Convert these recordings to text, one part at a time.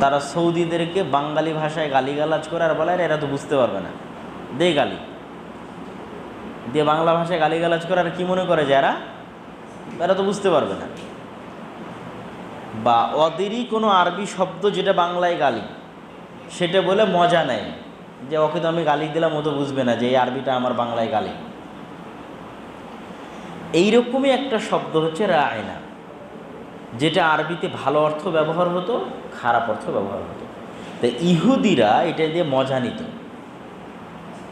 তারা সৌদিদেরকে বাঙালি ভাষায় গালিগালাজ করে আর বলে, "আরে এরা তো বুঝতে পারবে না। দে গালি। দিয়ে বাংলা ভাষায় গালিগালাজ করে, আর কি মনে করে যে এরা? এরা তো বুঝতে পারবে না। বা ওদেরই কোনো আরবি শব্দ যেটা বাংলায় গালি, সেটা বলে মজা নেয়। যে ওকে তো আমি গালি দিলাম, ও তো বুঝবে না যে এই আরবিটা আমার বাংলায় গালি। এইরকমই একটা শব্দ হচ্ছে রায়না। যেটা আরবিতে ভালো অর্থ ব্যবহার হতো, খারাপ অর্থ ব্যবহার হতো। তো ইহুদিরা এটা দিয়ে মজা নিত।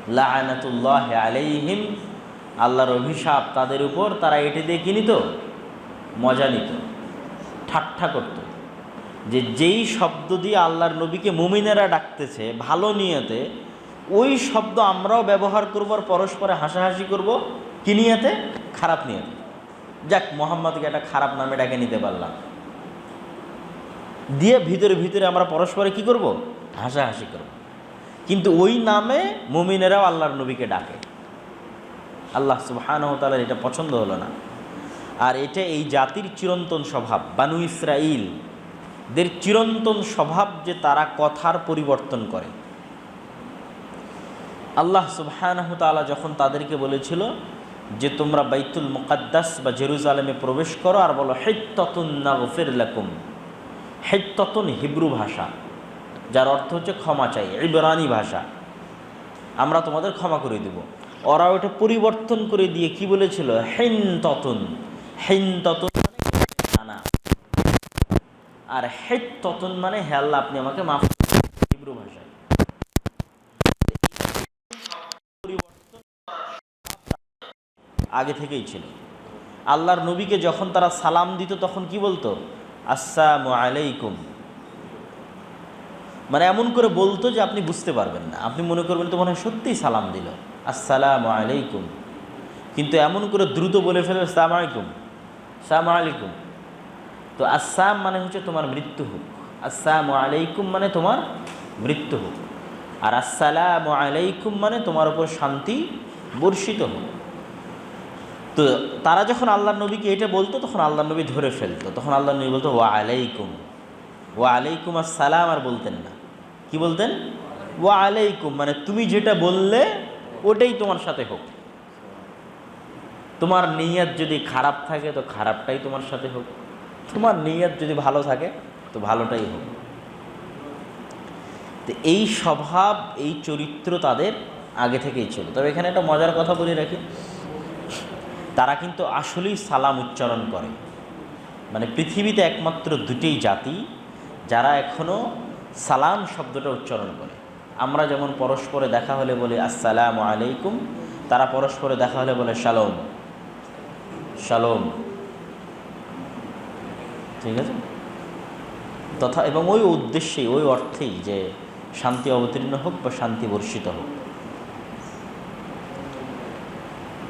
লায়নাতুল্লাহ আলাইহিম, আল্লাহর অভিশাপ তাদের উপর, তারা এটি দিয়ে কি নিত? মজা নিত। ঠাট্টা করত। যে যেই শব্দ দিয়ে আল্লাহর নবীকে মুমিনেরা ডাকতেছে, ভালো নিয়েতে, ওই শব্দ আমরাও ব্যবহার করব আর পরস্পরে হাসাহাসি করব, কি নিয়েতে? খারাপ নিয়েতে। যাক, মোহাম্মদকে একটা খারাপ নামে ডাকে নিতে পারলাম। দিয়ে ভিতরে ভিতরে আমরা পরস্পরে কি করব? হাসাহাসি করব। কিন্তু ওই নামে মুমিনেরাও আল্লাহর নবীকে ডাকে। আল্লাহ সুবহানাহু এটা পছন্দ হলো না। আর এটা এই জাতির চিরন্তন স্বভাব, বানু ইসরাইল দের চিরন্তন স্বভাব যে তারা কথার পরিবর্তন করে। আল্লাহ সুবহানাহু যখন তাদেরকে বলেছিল যে তোমরা বাইতুল মুকাদ্দাস বা জেরুজালেমে প্রবেশ করো আর বলো, হেত্ততুন নাগফির লাকুম। হেত্ততুন হিব্রু ভাষা, যার অর্থ হচ্ছে ক্ষমা চাই, ইবরানি ভাষা। আমরা তোমাদের ক্ষমা করে দেব। ওরা ওটা পরিবর্তন করে দিয়ে কি বলেছিল? হেন ততন হেন ততন মানে আর হেট ততন মানে হে আল্লাহ, আপনি আমাকে মাফ হিব্রু ভাষায় পরিবর্তন আগে থেকেই ছিল। আল্লাহর নবীকে যখন তারা সালাম দিত, তখন কি বলতো? আসসালামু আলাইকুম। মানে এমন করে বলতো যে আপনি বুঝতে পারবেন না। আপনি মনে করবেন তো মনে হয় সত্যিই সালাম দিল। আসসালামু আলাইকুম। কিন্তু এমন করে দ্রুত বলে ফেলে সালাম আলাইকুম। সালাম আলাইকুম। তো আসাম মানে হচ্ছে তোমার মৃত্যু হোক। আসসালামু আলাইকুম মানে তোমার মৃত্যু হোক। আর আসসালামু আলাইকুম মানে তোমার উপর শান্তি বর্ষিত হোক। তো তারা যখন আল্লাহ নবীকে এটা বলতো, তখন আল্লাহ নবী ধরে ফেলতো। তখন আল্লাহ নবী বলতো, ওয়া আলাইকুম। ওয়া আলাইকুম আসসালাম আর বলতেন না। কি বলতেন? ওয়া আলাইকুম। মানে তুমি যেটা বললে, ওটাই তোমার সাথে হোক। তোমার নিয়ত যদি খারাপ থাকে, তো খারাপটাই তোমার সাথে হোক। তোমার নিয়ত যদি ভালো থাকে, তো ভালোটাই হোক। তো এই স্বভাব, এই চরিত্র তাদের আগে থেকেই ছিল। তবে এখানে একটা মজার কথা বলে রাখি। তারা কিন্তু আসলেই সালাম উচ্চারণ করে। মানে পৃথিবীতে একমাত্র দুটেই জাতি, যারা এখনও সালাম শব্দটা উচ্চারণ করে। আমরা যেমন পরস্পরে দেখা হলে বলি আসসালামু আলাইকুম, তারা পরস্পরে দেখা হলে বলে শালোম। শালোম। ঠিক আছে? তথা এবং ওই উদ্দেশ্যেই, ওই অর্থেই যে শান্তি অবতীর্ণ হোক বা শান্তি বর্ষিত হোক।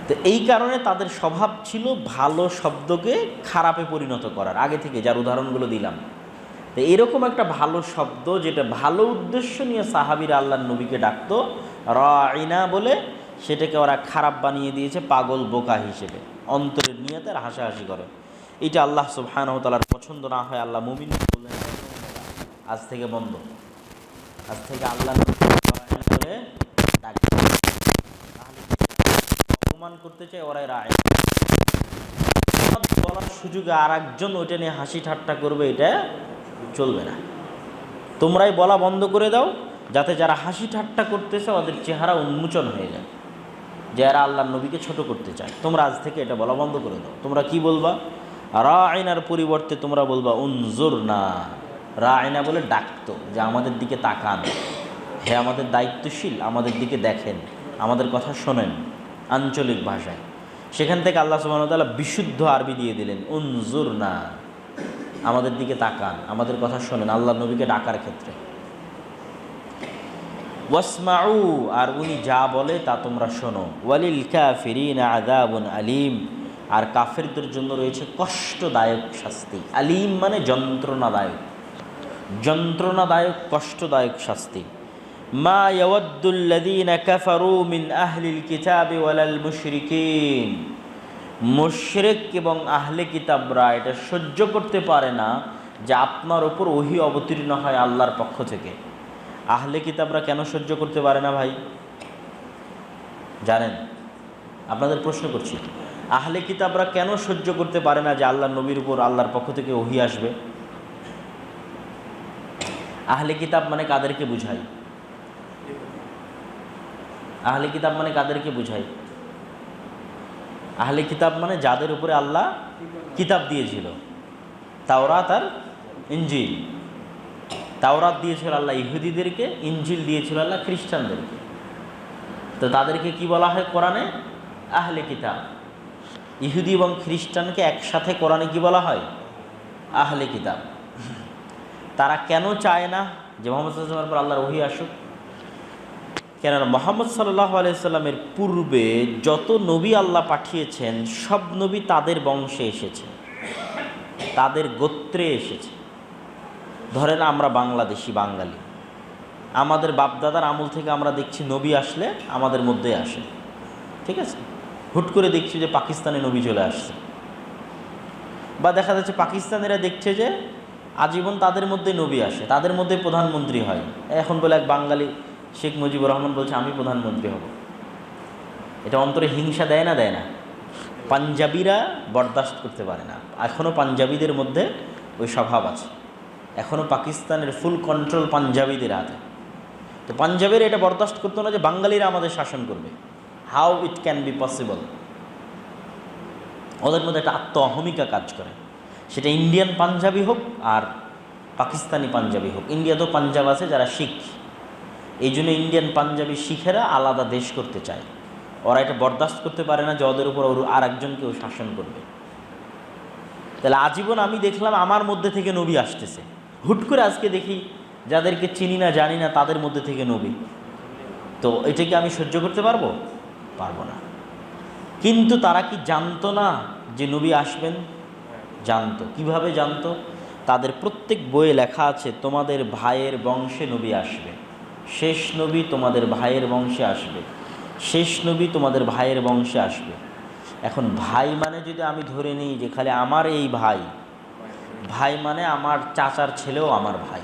তো এই কারণে তাদের স্বভাব ছিল ভালো শব্দকে খারাপে পরিণত করার। আগে থেকে যার উদাহরণগুলো দিলাম। তো এরকম একটা ভালো শব্দ যেটা ভালো উদ্দেশ্য নিয়ে সাহাবির আল্লাহ নবীকে ডাকতো রাইনা বলে, সেটাকে ওরা খারাপ বানিয়ে দিয়েছে, পাগল বোকা হিসেবে। অন্তরের নিয়ে তার হাসাহাসি করে। এটা আল্লাহ সুবহানাহু তালার পছন্দ না হয় আল্লাহ মুমিন বললেন, আজ থেকে বন্ধ। আজ থেকে আল্লাহ ডাকবে তাহলে অপমান করতে চায়, ওরাই রায়। বলার সুযোগে আর একজন ওইটা নিয়ে হাসি ঠাট্টা করবে, এটা চলবে না। তোমরাই বলা বন্ধ করে দাও, যাতে যারা হাসি ঠাট্টা করতেছে, ওদের চেহারা উন্মোচন হয়ে যায়। যে এরা আল্লাহ নবীকে ছোট করতে চায়। তোমরা আজ থেকে এটা বলা বন্ধ করে দাও। তোমরা কি বলবা? রা আইনার পরিবর্তে তোমরা বলবা উনজুর না রা আইনা বলে, ডাকতো। যে আমাদের দিকে তাকান। হে আমাদের দায়িত্বশীল, আমাদের দিকে দেখেন। আমাদের কথা শোনেন। আঞ্চলিক ভাষায়। সেখান থেকে আল্লাহ সুবাহতাল্লাহ বিশুদ্ধ আরবি দিয়ে দিলেন উনজুর না আমাদের দিকে তাকান, আমাদের কথা শোনেন, আল্লাহ নবীকে ডাকার ক্ষেত্রে। ওয়াসমাউ, আর উনি যা বলে তা তোমরা শোনো। ওয়ালিল কাফিরিন আদাবুন আলিম। আর কাফেরদের জন্য রয়েছে কষ্টদায়ক শাস্তি। আলিম মানে যন্ত্রণাদায়ক। যন্ত্রণাদায়ক, কষ্টদায়ক শাস্তি। মা ইয়াওয়াদ্দুল্লাযীনা কাফারু মিন আহলিল কিতাবি ওয়ালাল মুশরিকিন। মুশরিক এবং আহলে কিতাবরা এটা সহ্য করতে পারে না যে আপনার ওপর ওহি অবতীর্ণ হয় আল্লাহর পক্ষ থেকে। আহলে কিতাবরা কেন সহ্য করতে পারে না ভাই? জানেন? আপনাদের প্রশ্ন করছি, আহলে কিতাবরা কেন সহ্য করতে পারে না যে আল্লাহ নবীর উপর আল্লাহর পক্ষ থেকে ওহি আসবে? আহলে কিতাব মানে কাদেরকে বুঝাই? আহলে কিতাব মানে কাদেরকে বুঝাই আহলে কিতাব মানে যাদের উপরে আল্লাহ কিতাব দিয়েছিল। তাওরাত আর ইঞ্জিল তাওরাত দিয়েছিল আল্লাহ ইহুদিদেরকে ইঞ্জিল দিয়েছিল আল্লাহ খ্রিস্টানদেরকে। তো তাদেরকে কি বলা হয় কোরআনে? আহলে কিতাব। ইহুদি এবং খ্রিস্টানকে একসাথে কোরআনে কি বলা হয়? আহলে কিতাব। তারা কেন চায় না যে মোহাম্মদ পর আল্লাহর ওহি আসুক? কেননা মোহাম্মদ সাল্লাহ আলাইসাল্লামের পূর্বে যত নবী আল্লাহ পাঠিয়েছেন, সব নবী তাদের বংশে এসেছে। তাদের গোত্রে এসেছে। ধরেন আমরা বাংলাদেশি বাঙালি। আমাদের বাপদাদার আমল থেকে আমরা দেখছি নবী আসলে আমাদের মধ্যে আসে। ঠিক আছে? হুট করে দেখছি যে পাকিস্তানে নবী চলে আসছে। বা দেখা যাচ্ছে পাকিস্তানিরা দেখছে যে আজীবন তাদের মধ্যে নবী আসে, তাদের মধ্যে প্রধানমন্ত্রী হয়। এখন বলে এক বাঙালি শেখ মুজিবুর রহমান বলছে, আমি প্রধানমন্ত্রী হব। এটা অন্তরে হিংসা দেয় না দেয় না। পাঞ্জাবিরা বরদাস্ত করতে পারে না। এখনও পাঞ্জাবিদের মধ্যে ওই স্বভাব আছে। এখনও পাকিস্তানের ফুল কন্ট্রোল পাঞ্জাবিদের হাতে। তো পাঞ্জাবের এটা বরদাস্ত করতো না যে বাঙালিরা আমাদের শাসন করবে। How it can be possible ওদের মধ্যে একটা আত্ম অহমিকা কাজ করে। সেটা ইন্ডিয়ান পাঞ্জাবি হোক আর পাকিস্তানি পাঞ্জাবি হোক। ইন্ডিয়াতেও পাঞ্জাব আছে, যারা শিখ। এই জন্য ইন্ডিয়ান পাঞ্জাবি শিখেরা আলাদা দেশ করতে চায়। ওরা এটা বরদাস্ত করতে পারে না যে ওদের উপর ওর আর একজনকেও শাসন করবে। তাহলে আজীবন আমি দেখলাম আমার মধ্যে থেকে নবী আসতেছে। হুট করে আজকে দেখি যাদেরকে চিনি না, জানি না, তাদের মধ্যে থেকে নবী। তো এটাকে আমি সহ্য করতে পারব? পারব না। কিন্তু তারা কি জানতো না যে নবী আসবেন? জানতো। কীভাবে জানতো? তাদের প্রত্যেক বইয়ে লেখা আছে, তোমাদের ভাইয়ের বংশে নবী আসবে। শেষ নবী তোমাদের ভাইয়ের বংশে আসবে। শেষ নবী তোমাদের ভাইয়ের বংশে আসবে। এখন ভাই মানে যদি আমি ধরে নিই যে খালি আমার এই ভাই ভাই মানে আমার চাচার ছেলেও আমার ভাই।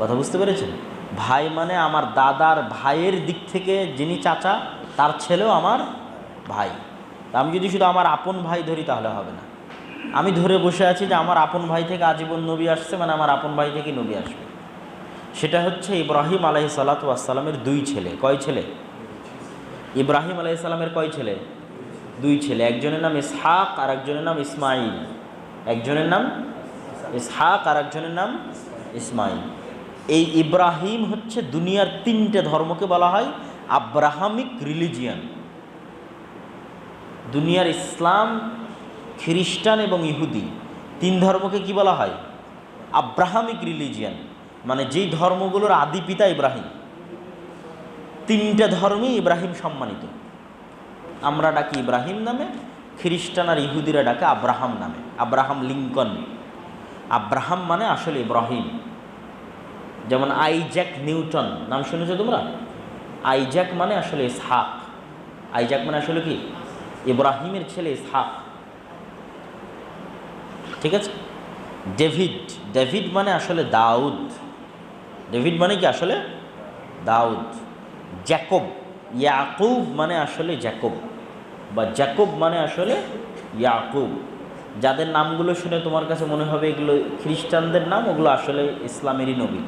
কথা বুঝতে পেরেছেন? ভাই মানে আমার দাদার ভাইয়ের দিক থেকে যিনি চাচা, তার ছেলেও আমার ভাই। আমি যদি শুধু আমার আপন ভাই ধরি তাহলে হবে না। আমি ধরে বসে আছি যে আমার আপন ভাই থেকে আজীবন নবী আসছে মানে আমার আপন ভাই থেকে নবী আসবে। সেটা হচ্ছে ইব্রাহিম আলাহি সাল্লাতামের দুই ছেলে। কয় ছেলে? ইব্রাহিম আলাহি সাল্লামের কয় ছেলে? দুই ছেলে। একজনের নাম ইসহাক আর একজনের নাম ইসমাইল। একজনের নাম ইসহাক আর একজনের নাম ইসমাইল। এই ইব্রাহিম হচ্ছে দুনিয়ার তিনটে ধর্মকে বলা হয় আব্রাহামিক রিলিজিয়ান। দুনিয়ার ইসলাম, খ্রিস্টান এবং ইহুদি তিন ধর্মকে কি বলা হয়? Abrahamic religion. মানে যেই ধর্মগুলোর আদি পিতা ইব্রাহিম, তিনটে ধর্মই ইব্রাহিম সম্মানিত। আমরা ডাকি ইব্রাহিম নামে, খ্রিস্টান আর ইহুদিরা ডাকে আব্রাহাম নামে। Abraham Lincoln. আব্রাহাম মানে আসলে ইব্রাহিম। যেমন আইজ্যাক নিউটন, নাম শুনেছো তোমরা? আইজ্যাক মানে আসলে ইসহাক। আইজ্যাক মানে আসলে কি? ইব্রাহিমের ছেলে ইসহাক। ঠিক আছে? ডেভিড। ডেভিড মানে আসলে দাউদ। ডেভিড মানে কি আসলে? দাউদ। জ্যাকব। ইয়াকুব মানে আসলে জ্যাকব। বা জ্যাকব মানে আসলে ইয়াকুব। যাদের নামগুলো শুনে তোমার কাছে মনে হবে এগুলো খ্রিস্টানদের নাম, ওগুলো আসলে ইসলামেরই নবী।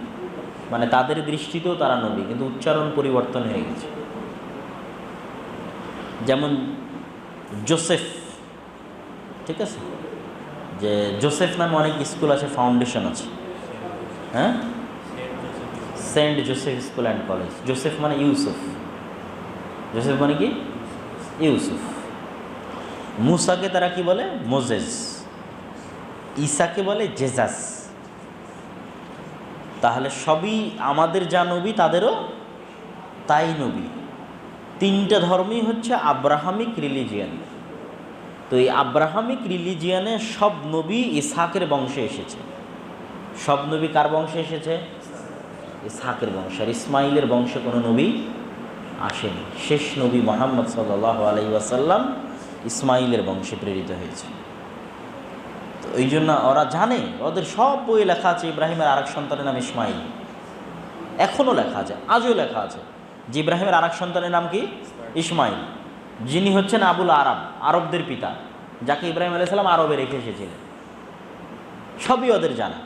মানে তাদের দৃষ্টিতেও তারা নবী, কিন্তু উচ্চারণ পরিবর্তন হয়ে গেছে। যেমন জোসেফ। ঠিক আছে? যে জোসেফ নামে অনেক স্কুল আছে, ফাউন্ডেশন আছে। হ্যাঁ? Saint Joseph school and college. Joseph মানে ইউসুফ। জোসেফ মানে কি? ইউসুফ। মুসাকে তারা কি বলে? মোজেস ঈসাকে বলে জেজাস। তাহলে সবই আমাদের যা নবী, তাদেরও তাই নবী। তিনটা ধর্মই হচ্ছে আব্রাহামিক রিলিজিয়ান। তো এই আব্রাহামিক রিলিজিয়ানে সব নবী ইসাকের বংশে এসেছে। সব নবী কার বংশে এসেছে? ইসহাকের বংশ, আর ইসমাইলের বংশে কোনো নবী আসেনি। শেষ নবী মোহাম্মদ সাল্লাহ আলাই ওয়াসাল্লাম ইসমাইলের বংশে প্রেরিত হয়েছে। তো ওই জন্য ওরা জানে, ওদের সব বই লেখা আছে ইব্রাহিমের আরেক সন্তানের নাম ইসমাইল এখনও লেখা আছে, আজও লেখা আছে যে ইব্রাহিমের আরেক সন্তানের নাম কি? ইসমাইল যিনি হচ্ছেন আবুল আরব, আরবদের পিতা, যাকে ইব্রাহিম আলাইসাল্লাম আরবে রেখে এসেছিলেন। সবই ওদের জানা।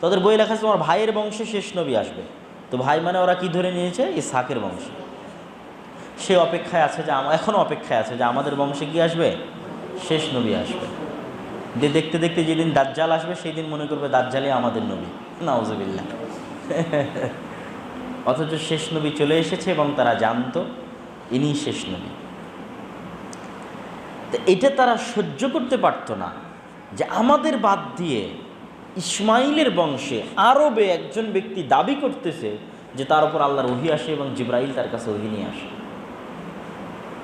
তো ওদের বই লেখা আছে, তোমার ভাইয়ের বংশে শেষ নবী আসবে। তো ভাই মানে ওরা কি ধরে নিয়েছে? ইসাকের বংশ। সে অপেক্ষায় আছে যে এখনও অপেক্ষায় আছে যে আমাদের বংশে কি আসবে? শেষ নবী আসবে। যে দেখতে দেখতে যেদিন দাজ্জাল আসবে সেই দিন মনে করবে দাজ্জালই আমাদের নবী। নাউজবিল্লা অথচ শেষ নবী চলে এসেছে এবং তারা জানতো ইনি শেষ নবী। তো এটা তারা সহ্য করতে পারতো না যে আমাদের বাদ দিয়ে ইসমাইলের বংশে আরবে একজন ব্যক্তি দাবি করতেছে যে তার উপর আল্লাহর ওহি আসে এবং জিব্রাইল তার কাছে ওহি নিয়ে আসে।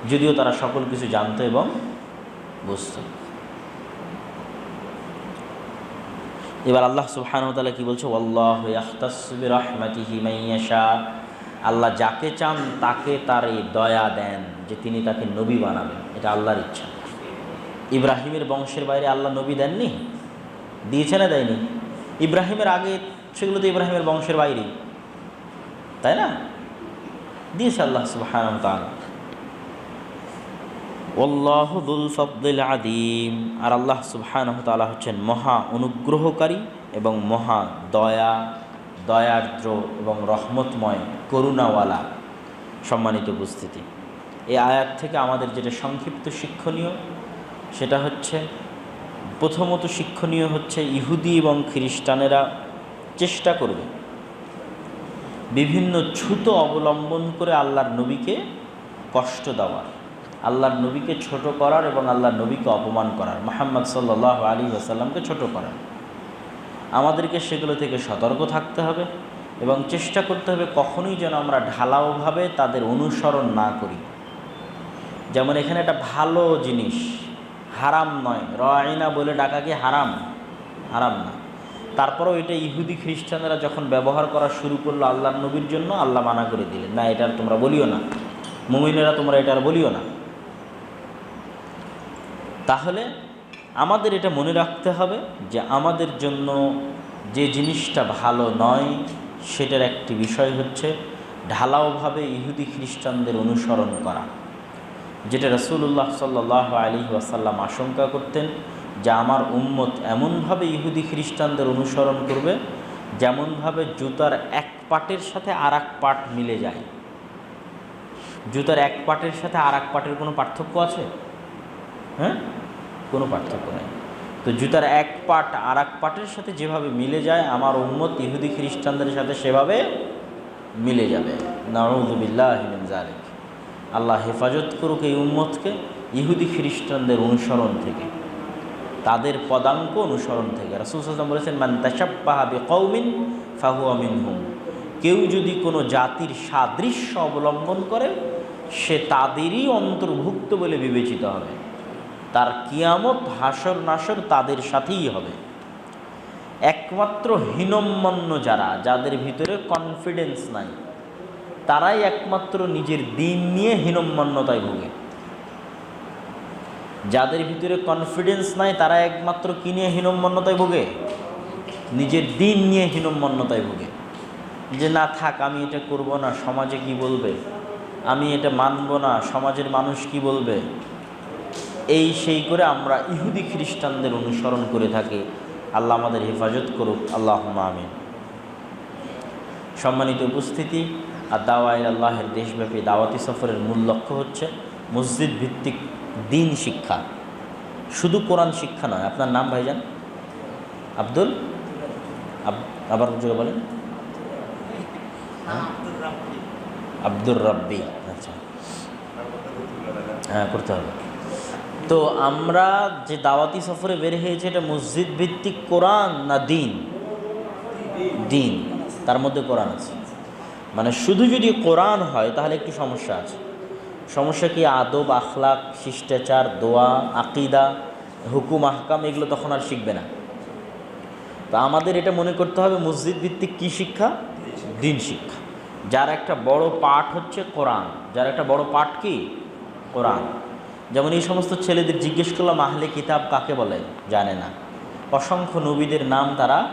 যদিও তারা সকল কিছু জানতো এবং বুঝতো। এবার আল্লাহ তাআলা কি বলছে? আল্লাহ যাকে চান তাকে তার এই দয়া দেন যে তিনি তাকে নবী বানাবেন। এটা আল্লাহর ইচ্ছা। ইব্রাহিমের বংশের বাইরে আল্লাহ নবী দেননি? দিয়েছে না দেয়নি? ইব্রাহিমের আগে সেগুলো তো ইব্রাহিমের বংশের বাইরে। তাই না? দিয়েছে আল্লাহ তাআলা। ওল্লাহুদুল ফবদুল আদিম আর আল্লাহ সুবহানাহু তাআলা হচ্ছেন মহা অনুগ্রহকারী এবং মহা দয়া, দয়ার্দ্র এবং রহমতময় করুণাওয়ালা সম্মানিত উপস্থিতি। এই আয়াত থেকে আমাদের যেটা সংক্ষিপ্ত শিক্ষণীয়, সেটা হচ্ছে প্রথমত শিক্ষণীয় হচ্ছে ইহুদি এবং খ্রিস্টানেরা চেষ্টা করবে বিভিন্ন ছুতো অবলম্বন করে আল্লাহর নবীকে কষ্ট দেওয়ার, আল্লাহর নবীকে ছোট করার এবং আল্লাহর নবীকে অপমান করার, মোহাম্মদ সাল্লাহ আলী আসাল্লামকে ছোট করার। আমাদেরকে সেগুলো থেকে সতর্ক থাকতে হবে এবং চেষ্টা করতে হবে কখনোই যেন আমরা ঢালাওভাবে তাদের অনুসরণ না করি। যেমন এখানে একটা ভালো জিনিস হারাম নয়। রয়না বলে ডাকা কি হারাম? হারাম না। তারপরেও এটা ইহুদি খ্রিস্টানরা যখন ব্যবহার করা শুরু করল আল্লাহর নবীর জন্য, আল্লাহ মানা করে দিলেন, না, এটা আর তোমরা বলিও না। মুমিনেরা তোমরা এটা আর বলিও না। তাহলে আমাদের এটা মনে রাখতে হবে যে আমাদের জন্য যে জিনিসটা ভালো নয়, সেটার একটি বিষয় হচ্ছে ঢালাওভাবে ইহুদি খ্রিস্টানদের অনুসরণ করা। যেটা রসুল্লাহ সাল্লাহ আলী ওয়াসাল্লাম আশঙ্কা করতেন যে আমার উম্মত এমনভাবে ইহুদি খ্রিস্টানদের অনুসরণ করবে যেমনভাবে জুতার এক পাটের সাথে আর এক পাট মিলে যায়। জুতার এক পাটের সাথে আর এক পাটের কোনো পার্থক্য আছে? হ্যাঁ? কোনো পার্থক্য নেই। তো জুতার এক পাট আর এক পাটের সাথে যেভাবে মিলে যায়, আমার উম্মত ইহুদি খ্রিস্টানদের সাথে সেভাবে মিলে যাবে। নারুদুবিল্লাহ জালিক আল্লাহ হেফাজত করুক এই উম্মতকে ইহুদি খ্রিস্টানদের অনুসরণ থেকে, তাদের পদাঙ্ক অনুসরণ থেকে। রাসুল সাল্লাম বলেছেন, মান তাসাব্বাহাবি কৌমিন ফাহু আমিন হুম কেউ যদি কোনো জাতির সাদৃশ্য অবলম্বন করে, সে তাদেরই অন্তর্ভুক্ত বলে বিবেচিত হবে। তার কিয়ামত হাসর নাসর তাদের সাথেই হবে। একমাত্র হীনম্মন্য যারা, যাদের ভিতরে কনফিডেন্স নাই তারাই একমাত্র নিজের দিন নিয়ে হীনম্মন্যতায় ভোগে। যাদের ভিতরে কনফিডেন্স নাই, তারা একমাত্র কি নিয়ে হীনম্মন্যতায় ভোগে? নিজের দিন নিয়ে হীনম্মন্যতায় ভোগে। যে না থাক, আমি এটা করব না, সমাজে কি বলবে? আমি এটা মানব না, সমাজের মানুষ কি বলবে? এই সেই করে আমরা ইহুদি খ্রিস্টানদের অনুসরণ করে থাকি। আল্লাহ আমাদের হেফাজত করুক। আল্লাহ আমিন। সম্মানিত উপস্থিতি আর দাওয়াই আল্লাহের দেশব্যাপী দাওয়াতি সফরের মূল লক্ষ্য হচ্ছে মসজিদ ভিত্তিক দিন শিক্ষা। শুধু কোরআন শিক্ষা নয়, আপনার নাম ভাইজান? আব্দুল? আবার জোরে বলেন। হ্যাঁ? আব্দুর রব্বি। আচ্ছা। হ্যাঁ করতে হবে। তো আমরা যে দাওয়াতি সফরে বের হয়েছে, এটা মসজিদ ভিত্তিক কোরআন না দিন? দিন। তার মধ্যে কোরআন আছে। মানে শুধু যদি কোরআন হয়, তাহলে একটু সমস্যা আছে। সমস্যা কি? আদব, আখলাক, শিষ্টাচার, দোয়া, আকিদা, হুকুম, আহকাম, এগুলো তখন আর শিখবে না। তো আমাদের এটা মনে করতে হবে, মসজিদ ভিত্তিক কী শিক্ষা? দিন শিক্ষা। যার একটা বড় পাঠ হচ্ছে কোরআন। যার একটা বড় পাঠ কি? কোরআন। যেমন এই সমস্ত ছেলেদের জিজ্ঞেস করলাম, আহলে কিতাব কাকে বলে? জানে না। অসংখ্য নবীদের নাম তারা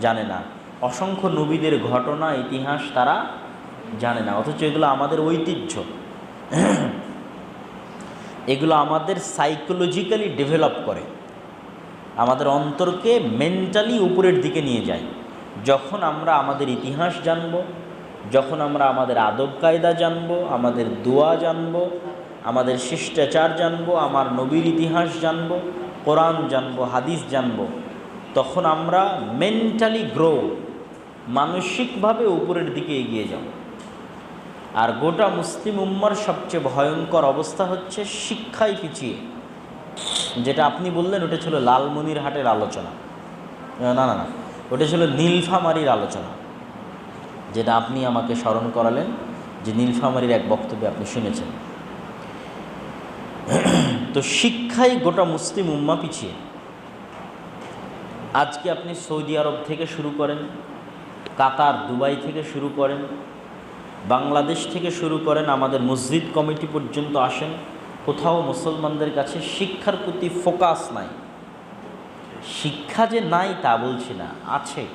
জানে না। অসংখ্য নবীদের ঘটনা, ইতিহাস তারা জানে না, অথচ এগুলো আমাদের ঐতিহ্য। এগুলো আমাদের সাইকোলজিক্যালি ডেভেলপ করে। আমাদের অন্তরকে মেন্টালি উপরের দিকে নিয়ে যায়। যখন আমরা আমাদের ইতিহাস জানব, যখন আমরা আমাদের আদব কায়দা জানব, আমাদের দোয়া জানব, আমাদের শিষ্টাচার জানব, আমার নবীর ইতিহাস জানব, কোরআন জানব, হাদিস জানব, তখন আমরা মেন্টালি গ্রো মানসিকভাবে উপরের দিকে এগিয়ে যাব। আর গোটা মুসলিম উম্মার সবচেয়ে ভয়ঙ্কর অবস্থা হচ্ছে শিক্ষায় পিছিয়ে। যেটা আপনি বললেন, ওটা ছিল লালমনির হাটের আলোচনা। না না না, ওটা ছিল নীলফামারির আলোচনা। যেটা আপনি আমাকে স্মরণ করালেন যে নীলফামারির এক বক্তব্যে আপনি শুনেছেন। তো শিক্ষায় গোটা মুসলিম উম্মা পিছিয়ে। আজকে আপনি সৌদি আরব থেকে শুরু করেন, কাতার, দুবাই থেকে শুরু করেন বাংলাদেশ থেকে শুরু করেন আমাদের মসজিদ কমিটি পর্যন্ত আসেন। কোথাও মুসলমানদের কাছে শিক্ষার প্রতি ফোকাস নাই। শিক্ষা যে নাই তা বলছি না, আছে।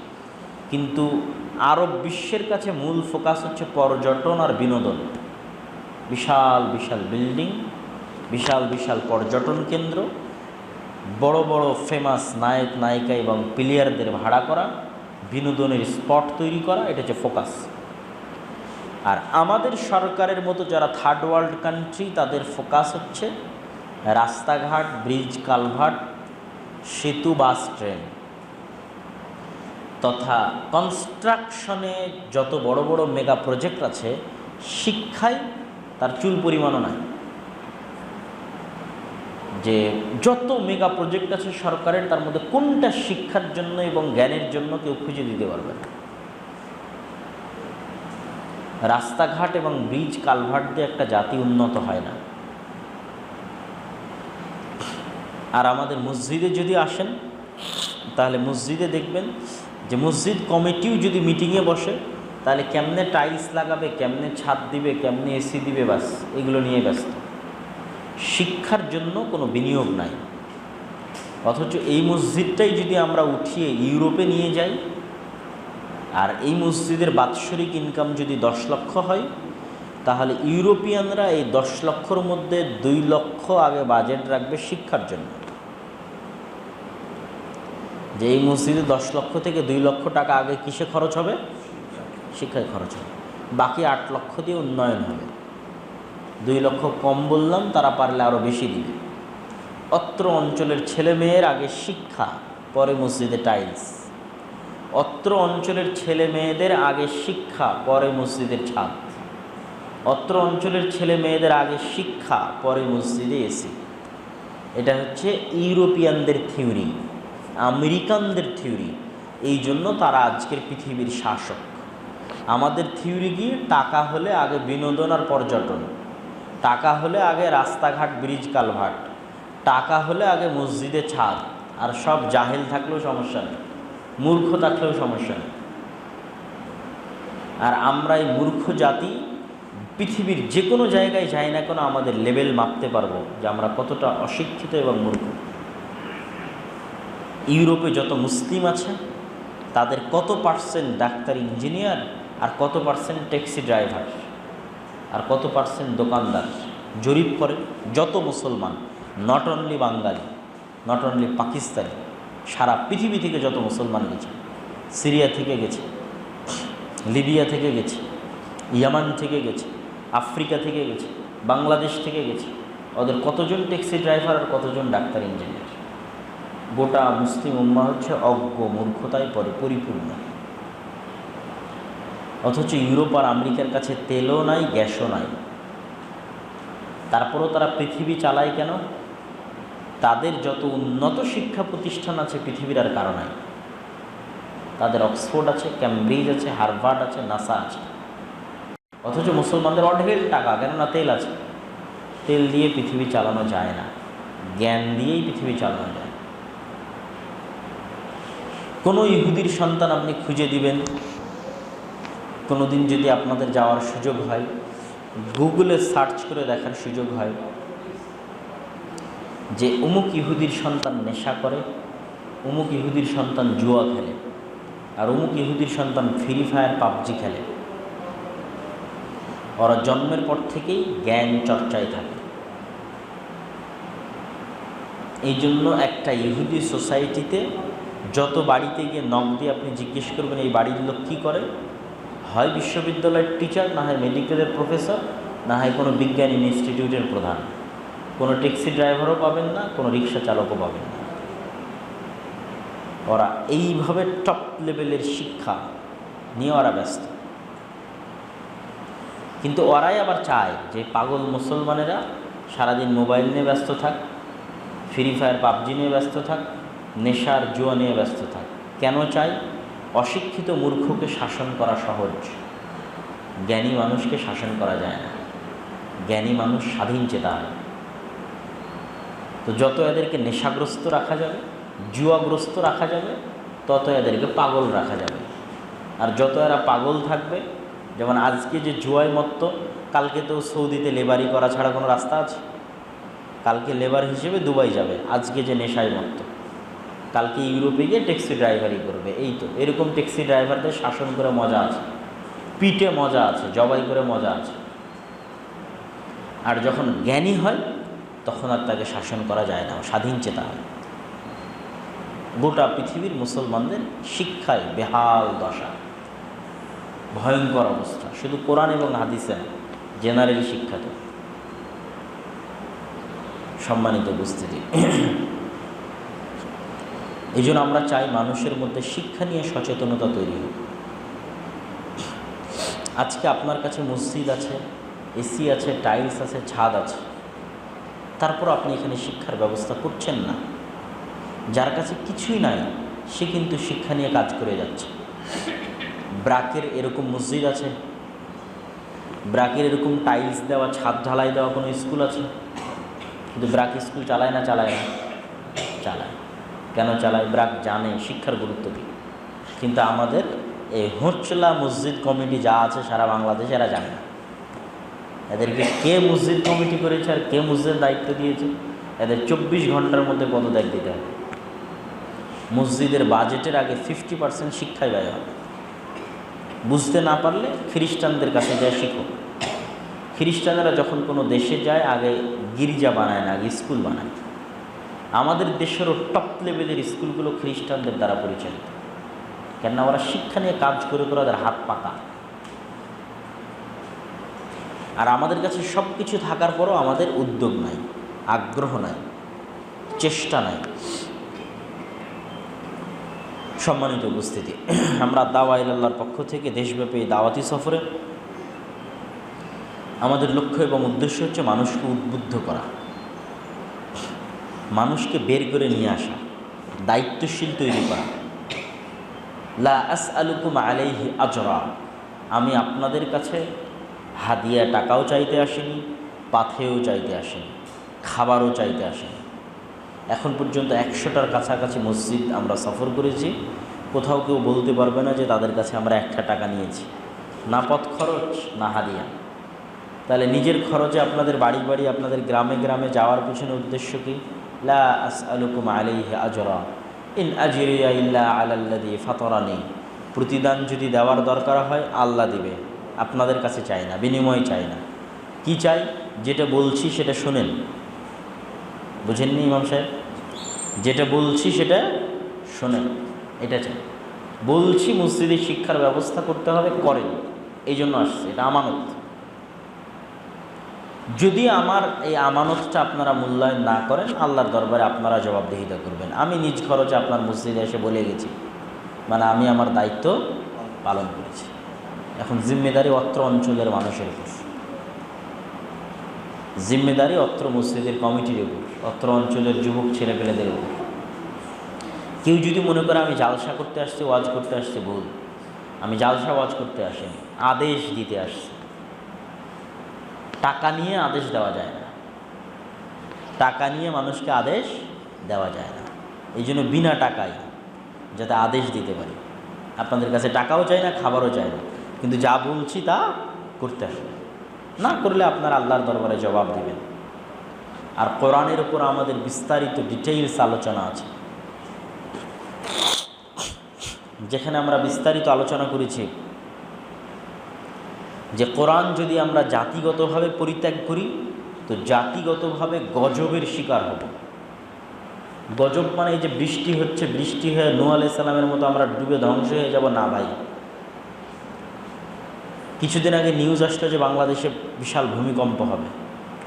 কিন্তু আরব বিশ্বের কাছে মূল ফোকাস হচ্ছে পর্যটন আর বিনোদন। বিশাল বিশাল বিল্ডিং, বিশাল বিশাল পর্যটন কেন্দ্র, বড় বড় ফেমাস নায়ক, নায়িকা এবং প্লেয়ারদের ভাড়া করা, বিনোদনের স্পট তৈরি করা, এটা হচ্ছে ফোকাস আর আমাদের সরকারের মতো যারা থার্ড ওয়ার্ল্ড কান্ট্রি তাদের ফোকাস হচ্ছে রাস্তাঘাট ব্রিজ কালভার্ট সেতু বাস ট্রেন তথা কনস্ট্রাকশনে যত বড় বড় মেগা প্রজেক্ট আছে, শিক্ষায় তার চুল পরিমাণও নাই। যে যত মেগা প্রজেক্ট আছে সরকারের, তার মধ্যে কোনটা শিক্ষার জন্য এবং জ্ঞানের জন্য কেউ খুঁজে দিতে পারবে না। রাস্তাঘাট এবং ব্রিজ কালভার্ট দিয়ে একটা জাতি উন্নত হয় না। আর আমাদের মসজিদে যদি আসেন, তাহলে মসজিদে দেখবেন যে মসজিদ কমিটিও যদি মিটিংয়ে বসে, তাহলে কেমনে টাইলস লাগাবে, কেমনে ছাদ দিবে, কেমনে এসি দিবে বাস এগুলো নিয়ে ব্যস্ত। শিক্ষার জন্য কোনো বিনিয়োগ নাই। অথচ এই মসজিদটাই যদি আমরা উঠিয়ে ইউরোপে নিয়ে যাই আর এই মসজিদের বাৎসরিক ইনকাম যদি দশ লক্ষ হয়, তাহলে ইউরোপিয়ানরা এই দশ লক্ষর মধ্যে দুই লক্ষ আগে বাজেট রাখবে শিক্ষার জন্য। যে এই মসজিদে দশ লক্ষ থেকে দুই লক্ষ টাকা আগে কিসে খরচ হবে? শিক্ষায় খরচ হবে। বাকি আট লক্ষ দিয়ে উন্নয়ন হবে। দুই লক্ষ কম বললাম, তারা পারলে আরও বেশি দিবে। অত্র অঞ্চলের ছেলে মেয়ের আগে শিক্ষা, পরে মসজিদে টাইলস অত্র অঞ্চলের ছেলে মেয়েদের আগে শিক্ষা, পরে মসজিদের ছাদ। অত্র অঞ্চলের ছেলে মেয়েদের আগে শিক্ষা, পরে মসজিদে এসি। এটা হচ্ছে ইউরোপিয়ানদের থিওরি, আমেরিকানদের থিওরি। এই জন্য তারা আজকের পৃথিবীর শাসক। আমাদের থিওরি কি? টাকা হলে আগে বিনোদন আর পর্যটন। টাকা হলে আগে রাস্তাঘাট, ব্রিজ, কালভার্ট। টাকা হলে আগে মসজিদে ছাদ। আর সব জাহেল থাকলেও সমস্যা নেই। মূর্খ থাকলেও সমস্যা নেই। আর আমরা এই মূর্খ জাতি, পৃথিবীর যে কোনো জায়গায় যাই না কেন আমাদের লেভেল মাপতে পারব যে আমরা কতটা অশিক্ষিত এবং মূর্খ। ইউরোপে যত মুসলিম আছে, তাদের কত পার্সেন্ট ডাক্তার, ইঞ্জিনিয়ার আর কত পার্সেন্ট ট্যাক্সি ড্রাইভার আর কত পার্সেন্ট দোকানদার জরিপ করে যত মুসলমান not only Bangali not only Pakistani. সারা পৃথিবী থেকে যত মুসলমান গেছে, সিরিয়া থেকে গেছে, লিবিয়া থেকে গেছে, ইয়ামান থেকে গেছে, আফ্রিকা থেকে গেছে, বাংলাদেশ থেকে গেছে, ওদের কতজন ট্যাক্সি ড্রাইভার আর কতজন ডাক্তার ইঞ্জিনিয়ার? গোটা মুসলিম উম্মা হচ্ছে অজ্ঞ মূর্খতায় পরে, পরিপূর্ণ। অথচ ইউরোপ আর আমেরিকার কাছে তেলও নাই, গ্যাসও নাই। তারপরও তারা পৃথিবী চালায় কেন? তাদের যত উন্নত শিক্ষা প্রতিষ্ঠান আছে পৃথিবীর আর কারও নাই। তাদের অক্সফোর্ড আছে, ক্যামব্রিজ আছে, হারভার্ড আছে, নাসা আছে। অথচ মুসলমানদের অঢেল টাকা, কেননা তেল আছে। তেল দিয়ে পৃথিবী চালানো যায় না। জ্ঞান দিয়েই পৃথিবী চালানো যায়। কোনো ইহুদির সন্তান আপনি খুঁজে দিবেন। কোনো দিন যদি আপনাদের যাওয়ার সুযোগ হয়, গুগলে সার্চ করে দেখার সুযোগ হয় যে অমুক ইহুদির সন্তান নেশা করে, অমুক ইহুদির সন্তান জুয়া খেলে, আর অমুক ইহুদির সন্তান ফ্রি ফায়ার পাবজি খেলে। ওরা জন্মের পর থেকেই জ্ঞান চর্চায় থাকে। এই জন্য একটা ইহুদি সোসাইটিতে যত বাড়িতে গিয়ে নখ দিয়ে আপনি জিজ্ঞেস করবেন, এই বাড়ির লোক কী করে? হয় বিশ্ববিদ্যালয়ের টিচার, না হয় মেডিকেলের প্রফেসর, না হয় কোনো বিজ্ঞান ইনস্টিটিউটের প্রধান। কোনো ট্যাক্সি ড্রাইভারও পাবেন না, কোনো রিক্সা চালকও পাবেন না। ওরা এইভাবে টপ লেভেলের শিক্ষা নিয়ে ওরা ব্যস্ত। কিন্তু ওরাই আবার চায় যে পাগল মুসলমানেরা সারাদিন মোবাইল নিয়ে ব্যস্ত থাক ফ্রি ফায়ার পাবজি নিয়ে ব্যস্ত থাক, নেশার জুয়া নিয়ে ব্যস্ত থাক। কেন চাই অশিক্ষিত মূর্খকে শাসন করা সহজ। জ্ঞানী মানুষকে শাসন করা যায় না। জ্ঞানী মানুষ স্বাধীন চেতা হয় তো যত এদেরকে নেশাগ্রস্ত রাখা যাবে, জুয়াগ্রস্ত রাখা যাবে, তত এদেরকে পাগল রাখা যাবে। আর যত এরা পাগল থাকবে, যেমন আজকে যে জুয়ায় মত্ত, কালকে তো সৌদিতে লেবারি করা ছাড়া কোনো রাস্তা আছে? কালকে লেবার হিসেবে দুবাই যাবে, আজকে যে নেশায় মত্ত। কালকে ইউরোপে গিয়ে ট্যাক্সি ড্রাইভারই করবে, এই তো। এরকম ট্যাক্সি ড্রাইভারদের শাসন করে মজা আছে। পিঠে মজা আছে, জবাই করে মজা আছে। আর যখন জ্ঞানী হয় তখন আর তাকে শাসন করা যায় না, স্বাধীন চেতা হয় গোটা পৃথিবীর মুসলমানদের শিক্ষায় বেহাল দশা। ভয়ঙ্কর অবস্থা। শুধু কোরআন এবং হাদিসে জেনারেল শিক্ষাতে। সম্মানিত উপস্থিতি। এই জন্য আমরা চাই মানুষের মধ্যে শিক্ষা নিয়ে সচেতনতা তৈরি হোক। আজকে আপনার কাছে মসজিদ আছে, এসি আছে, টাইলস আছে, ছাদ আছে। তারপর আপনি এখানে শিক্ষার ব্যবস্থা করছেন না। যার কাছে কিছুই নাই, সে কিন্তু শিক্ষা নিয়ে কাজ করে যাচ্ছে। ব্রাকের এরকম মসজিদ আছে। ব্রাকের এরকম টাইলস দেওয়া, ছাদ ঢালাই দেওয়া কোনো স্কুল আছে? কিন্তু ব্রাক স্কুল চালায় না চালায় না? চালায়। কেন চালায়? ব্রাক জানে, শিক্ষার গুরুত্ব কী? কিন্তু আমাদের এই হোঁচলা মসজিদ কমিটি যা আছে, সারা বাংলাদেশে এরা জানে না। এদেরকে কে মসজিদ কমিটি করেছে আর কে মসজিদের দায়িত্ব দিয়েছে? এদের চব্বিশ ঘণ্টার মধ্যে পদত্যাগ দিতে হবে। মসজিদের বাজেটের আগে ফিফটি পার্সেন্ট শিক্ষায় ব্যয় হবে। বুঝতে না পারলে খ্রিস্টানদের কাছে যায় শিখো। খ্রিস্টানেরা যখন কোনো দেশে যায়, আগে গির্জা বানায় না, আগে স্কুল বানায়। আমাদের দেশেরও টপ লেভেলের স্কুলগুলো খ্রিস্টানদের দ্বারা পরিচালিত। কেননা ওরা শিক্ষা নিয়ে কাজ করে করে ওদের হাত পাকা। আর আমাদের কাছে সব কিছু থাকার পরও আমাদের উদ্যোগ নাই, আগ্রহ নাই, চেষ্টা নাই। সম্মানিত উপস্থিতি, আমরা দাওয়া ইল্লাহর পক্ষ থেকে দেশব্যাপী দাওয়াতি সফরে আমাদের লক্ষ্য এবং উদ্দেশ্য হচ্ছে মানুষকে উদ্বুদ্ধ করা, মানুষকে বের করে নিয়ে আসা, দায়িত্বশীল তৈরি করা। লা আস আলুকুম আলাইহি আজরা, আমি আপনাদের কাছে হাদিয়া টাকাও চাইতে আসেনি, পাথেও চাইতে আসেনি, খাবারও চাইতে আসিনি। এখন পর্যন্ত একশোটার কাছাকাছি মসজিদ আমরা সফর করেছি। কোথাও কেউ বলতে পারবে না যে তাদের কাছে আমরা একটা টাকা নিয়েছি। না পথ খরচ, না হাদিয়া। তাহলে নিজের খরচে আপনাদের বাড়ি বাড়ি, আপনাদের গ্রামে গ্রামে যাওয়ার পিছনে উদ্দেশ্য কি? লা আস আলুকুম আলাইহি আজরা। ইন আজরিয়া প্রতিদান যদি দেওয়ার দরকার হয়, আল্লাহ দিবে। আপনাদের কাছে চাই না, বিনিময় চাই না। কি চাই? যেটা বলছি সেটা শোনেন। বুঝেননি ইমাম সাহেব? যেটা বলছি সেটা শোনেন, এটা চাই। বলছি মসজিদে শিক্ষার ব্যবস্থা করতে হবে, করেন। এই জন্য আসছে, এটা আমানত। যদি আমার এই আমানতটা আপনারা মূল্যায়ন না করেন, আল্লাহর দরবারে আপনারা জবাবদিহিতা করবেন। আমি নিজ খরচে আপনার মসজিদে এসে বলে গেছি। মানে আমি আমার দায়িত্ব পালন করেছি। এখন জিম্মেদারি অত্র অঞ্চলের মানুষের উপর। জিম্মেদারি অত্র মসজিদের কমিটির উপর, অত্র অঞ্চলের যুবক ছেলেপেলেদের উপর। কেউ যদি মনে করে আমি জালসা করতে আসছি, ওয়াজ করতে আসছি, ভুল। আমি জালসা ওয়াজ করতে আসিনি, আদেশ দিতে আসছি। টাকা নিয়ে আদেশ দেওয়া যায় না। টাকা নিয়ে মানুষকে আদেশ দেওয়া যায় না। এই জন্য বিনা টাকায় যাতে আদেশ দিতে পারি। আপনাদের কাছে টাকাও চাই না, খাবারও চাই না। কিন্তু যা বলছি তা করতে আসবে না করলে আপনার আল্লাহর দরবারে জবাব দিবেন। আর কোরআনের উপর আমাদের বিস্তারিত ডিটেইলস আলোচনা আছে। যেখানে আমরা বিস্তারিত আলোচনা করেছি, যে কোরআন যদি আমরা জাতিগতভাবে পরিত্যাগ করি, তো জাতিগতভাবে গজবের শিকার হব। গজব মানে এই যে বৃষ্টি হচ্ছে, বৃষ্টি হয়ে নূ আলাইসাল্লামের মতো আমরা ডুবে ধ্বংস হয়ে যাব। না ভাই কিছুদিন আগে নিউজ আসলো যে বাংলাদেশে বিশাল ভূমিকম্প হবে।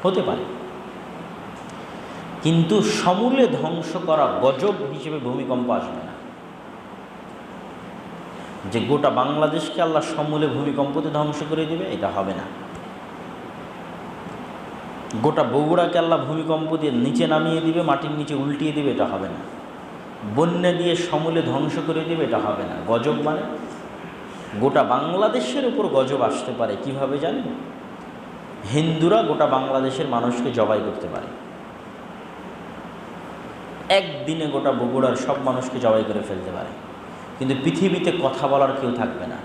হতে পারে। কিন্তু সমূলে ধ্বংস করা গজব হিসেবে ভূমিকম্প আসবে না। যে গোটা বাংলাদেশকে আল্লাহ সমূলে ভূমিকম্পতে ধ্বংস করে দেবে, এটা হবে না। গোটা বগুড়াকে আল্লাহ ভূমিকম্প দিয়ে নিচে নামিয়ে দিবে, মাটির নিচে উল্টিয়ে দিবে, এটা হবে না। বন্যা দিয়ে সমূলে ধ্বংস করে দেবে, এটা হবে না। গজব মানে গোটা বাংলাদেশের উপর গজব আসতে পারে, কীভাবে জানেন? হিন্দুরা গোটা বাংলাদেশের মানুষকে জবাই করতে পারে। একদিনে গোটা বগুড়ার সব মানুষকে জবাই করে ফেলতে পারে। কিন্তু পৃথিবীতে কথা বলার কেউ থাকবে না,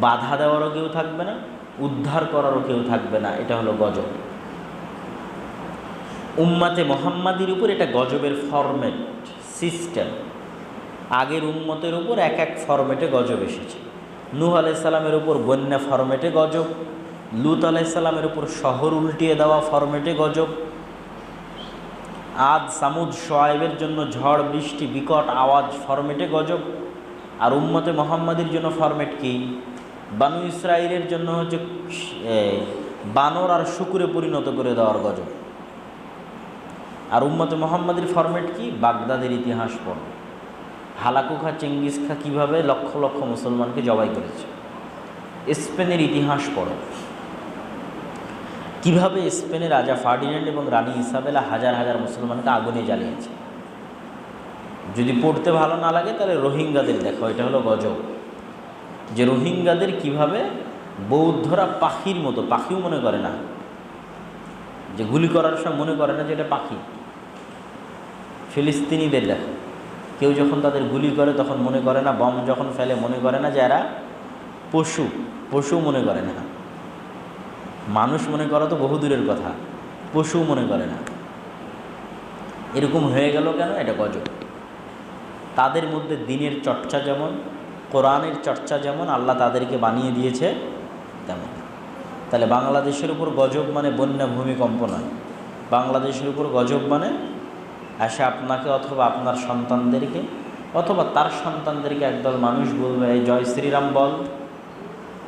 বাধা দেওয়ারও কেউ থাকবে না, উদ্ধার করারও কেউ থাকবে না, এটা হলো গজব। উম্মাতে মোহাম্মাদির উপর এটা গজবের ফরম্যাট সিস্টেম আগের উম্মতের উপর এক এক ফরম্যাটে গজব এসেছে। নূহ আলাইসাল্লামের উপর বন্যা ফরম্যাটে গজব, লুত আলাইসাল্লামের উপর শহর উল্টিয়ে দেওয়া ফরম্যাটে গজব, আদ, সামুদ, সোয়াইবের জন্য ঝড়, বৃষ্টি, বিকট আওয়াজ ফরম্যাটে গজব, আর উম্মতে মোহাম্মদের জন্য ফরম্যাট কি? বানু ইসরায়েলের জন্য হচ্ছে বানর আর শুকুরে পরিণত করে দেওয়ার গজব। আর উম্মতে মোহাম্মদের ফরম্যাট কি? বাগদাদের ইতিহাস পড়। হালাকু খা চেঙ্গিস খা কীভাবে লক্ষ লক্ষ মুসলমানকে জবাই করেছে? স্পেনের ইতিহাস পড়ো। কীভাবে স্পেনের রাজা ফার্ডিনেন্ড এবং রানী ইসাবেলা হাজার হাজার মুসলমানকে আগুনে জ্বালিয়েছে? যদি পড়তে ভালো না লাগে, তাহলে রোহিঙ্গাদের দেখো এটা হলো গজব। যে রোহিঙ্গাদের কীভাবে বৌদ্ধরা পাখির মতো, পাখিও মনে করে না। যে গুলি করার সময় মনে করে না যে এটা পাখি। ফিলিস্তিনিদের দেখো কেউ যখন তাদের গুলি করে তখন মনে করে না, বম যখন ফেলে মনে করে না যে এরা পশু পশু মনে করে না। মানুষ মনে করা তো বহুদূরের কথা পশু মনে করে না। এরকম হয়ে গেল কেন? এটা গজব। তাদের মধ্যে দিনের চর্চা যেমন, কোরআনের চর্চা যেমন, আল্লাহ তাদেরকে বানিয়ে দিয়েছে তেমন। তাহলে বাংলাদেশের উপর গজব মানে বন্যা ভূমিকম্প নয়। বাংলাদেশের উপর গজব মানে এসে আপনাকে অথবা আপনার সন্তানদেরকে, অথবা তার সন্তানদেরকে একদল মানুষ বলবে, এই জয় শ্রীরাম বল।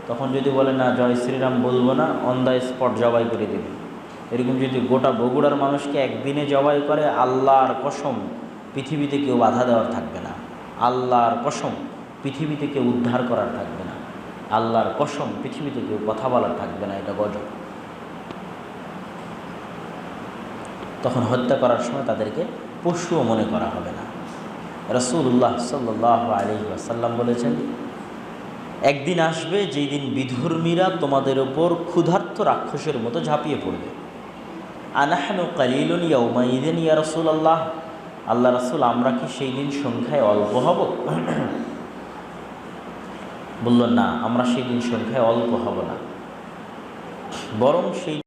তখন যদি বলে, না, জয় শ্রীরাম বলব না অন দ্য স্পট জবাই করে দেবে। এরকম যদি গোটা বগুড়ার মানুষকে একদিনে জবাই করে, আল্লাহর কসম, পৃথিবীতে কেউ বাধা দেওয়ার থাকবে না। আল্লাহর কসম, পৃথিবীতে কেউ উদ্ধার করার থাকবে না। আল্লাহর কসম, পৃথিবীতে কেউ কথা বলার থাকবে না, এটা গজব। তখন হত্যা করার সময় তাদেরকে পশুও মনে করা হবে না। রসুল্লাহ সাল্লাহ আলী আসাল্লাম বলেছেন, একদিন আসবে যেই দিন বিধর্মীরা তোমাদের ওপর ক্ষুধার্ত রাক্ষসের মতো ঝাঁপিয়ে পড়বে। আনাহানু কালিলুন ইয়াউমাইদিন ইয়া রসুল আল্লাহ আল্লাহ রসুল, আমরা কি সেই দিন সংখ্যায় অল্প হব? বলল, না, আমরা সেই দিন সংখ্যায় অল্প হব না। বরং সেই